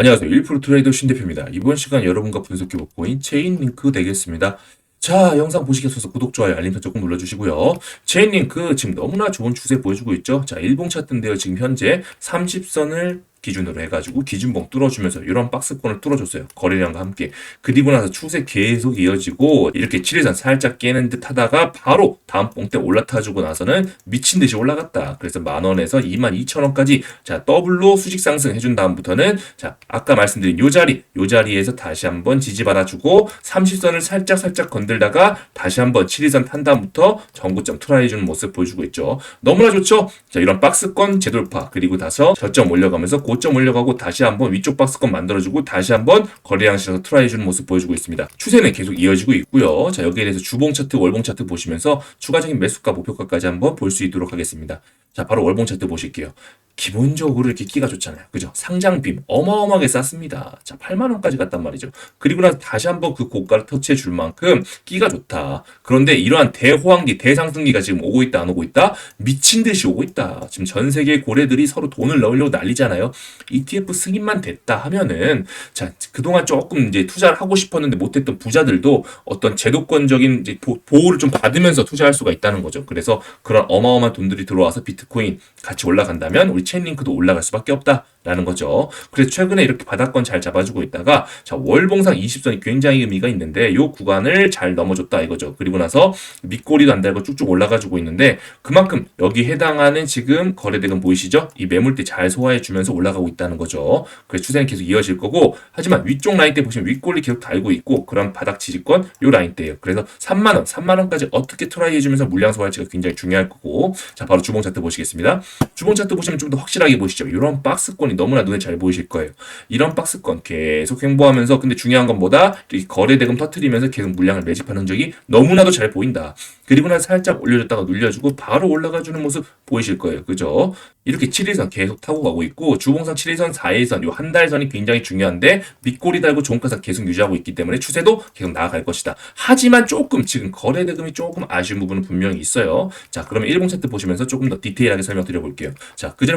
안녕하세요. 1% 트레이더 신 대표입니다. 이번 시간 여러분과 분석해볼 코인 체인링크 되겠습니다. 자, 영상 보시기 앞서서 구독, 좋아요, 알림 설정 꼭 눌러주시고요. 체인링크 지금 너무나 좋은 추세 보여주고 있죠. 자, 일봉 차트인데요. 지금 현재 30선을 기준으로 해가지고 기준봉 뚫어주면서 이런 박스권을 뚫어줬어요. 거래량과 함께. 그리고 나서 추세 계속 이어지고 이렇게 7일선 살짝 깨는 듯 하다가 바로 다음 봉 때 올라타주고 나서는 미친 듯이 올라갔다. 그래서 만 원에서 2만 2천 원까지 자 더블로 수직 상승 해준 다음부터는 자 아까 말씀드린 요 자리 요 자리에서 다시 한번 지지받아주고 30선을 살짝 살짝 건들다가 다시 한번 7일선 탄 다음부터 전고점 트라이해주는 모습 보여주고 있죠. 너무나 좋죠. 자 이런 박스권 재돌파 그리고 나서 저점 올려가면서 고점 올려가고 다시 한번 위쪽 박스권 만들어주고 다시 한번 거래량실에서 트라이해주는 모습 보여주고 있습니다. 추세는 계속 이어지고 있고요. 자 여기에 대해서 주봉 차트, 월봉 차트 보시면서 추가적인 매수가, 목표가까지 한번 볼 수 있도록 하겠습니다. 자 바로 월봉 차트 보실게요. 기본적으로 이렇게 끼가 좋잖아요. 그죠? 상장빔 어마어마하게 쌌습니다. 자, 8만 원까지 갔단 말이죠. 그리고 나서 다시 한번 그 고가를 터치해 줄 만큼 끼가 좋다. 그런데 이러한 대호황기, 대상승기가 지금 오고 있다, 안 오고 있다? 미친 듯이 오고 있다. 지금 전 세계 고래들이 서로 돈을 넣으려고 난리잖아요. ETF 승인만 됐다 하면은 자, 그동안 조금 이제 투자를 하고 싶었는데 못했던 부자들도 어떤 제도권적인 이제 보, 보호를 좀 받으면서 투자할 수가 있다는 거죠. 그래서 그런 어마어마한 돈들이 들어와서 비트코인 같이 올라간다면 우리 체인링크도 올라갈 수밖에 없다라는 거죠. 그래서 최근에 이렇게 바닥권 잘 잡아주고 있다가 자 월봉상 20선이 굉장히 의미가 있는데 이 구간을 잘 넘어줬다 이거죠. 그리고 나서 밑꼬리도 안 달고 쭉쭉 올라가지고 있는데 그만큼 여기 해당하는 지금 거래대금 보이시죠? 이 매물대 잘 소화해주면서 올라가고 있다는 거죠. 그래서 추세는 계속 이어질 거고 하지만 위쪽 라인 때 보시면 윗꼬리 계속 달고 있고 그런 바닥 지지권 요 라인 때예요. 그래서 3만 원, 3만 원까지 어떻게 트라이 해주면서 물량 소화할지가 굉장히 중요할 거고 자 바로 주봉 차트 보시겠습니다. 주봉 차트 보시면 좀 더 확실하게 보시죠. 이런 박스권이 너무나 눈에 잘 보이실 거예요. 이런 박스권 계속 횡보하면서 근데 중요한 건 뭐다? 이 거래 대금 터트리면서 계속 물량을 매집하는 적이 너무나도 잘 보인다. 그리고 나서 살짝 올려줬다가 눌려주고 바로 올라가주는 모습 보이실 거예요. 그죠? 이렇게 7일선 계속 타고 가고 있고 주봉선 7일선, 4일선 요 한 달선이 굉장히 중요한데 밑꼬리 달고 종가상 계속 유지하고 있기 때문에 추세도 계속 나아갈 것이다. 하지만 조금 지금 거래 대금이 조금 아쉬운 부분은 분명히 있어요. 자, 그러면 1봉 차트 보시면서 조금 더 디테일하게 설명드려 볼게요. 자, 그 전에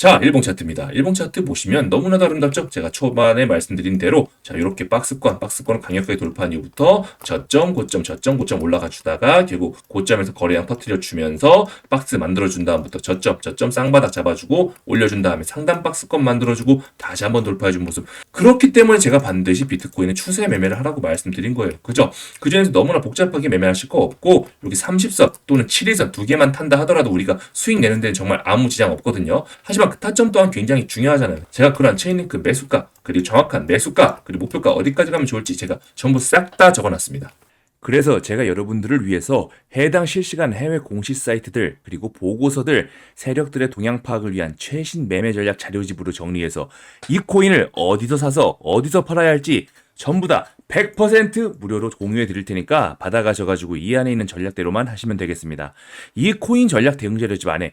자, 일봉 차트입니다. 일봉 차트 보시면 너무나도 아름답죠? 제가 초반에 말씀드린 대로 자, 이렇게 박스권, 박스권을 강력하게 돌파한 이후부터 저점, 고점, 저점, 고점 올라가 주다가 결국 고점에서 거래량 터트려 주면서 박스 만들어 준 다음부터 저점, 저점 쌍바닥 잡아주고 올려준 다음에 상단 박스권 만들어 주고 다시 한번 돌파해 준 모습. 그렇기 때문에 제가 반드시 비트코인의 추세 매매를 하라고 말씀드린 거예요. 그죠? 그 중에서 너무나 복잡하게 매매하실 거 없고 여기 30선 또는 7일선 두 개만 탄다 하더라도 우리가 수익 내는 데는 정말 아무 지장 없거든요. 하지만 그 타점 또한 굉장히 중요하잖아요. 제가 그러한 체인링크 매수가 그리고 정확한 매수가 그리고 목표가 어디까지 가면 좋을지 제가 전부 싹 다 적어놨습니다. 그래서 제가 여러분들을 위해서 해당 실시간 해외 공시 사이트들 그리고 보고서들 세력들의 동향 파악을 위한 최신 매매 전략 자료집으로 정리해서 이 코인을 어디서 사서 어디서 팔아야 할지 전부 다 100% 무료로 공유해 드릴 테니까 받아가셔가지고 이 안에 있는 전략대로만 하시면 되겠습니다. 이 코인 전략 대응 자료집 안에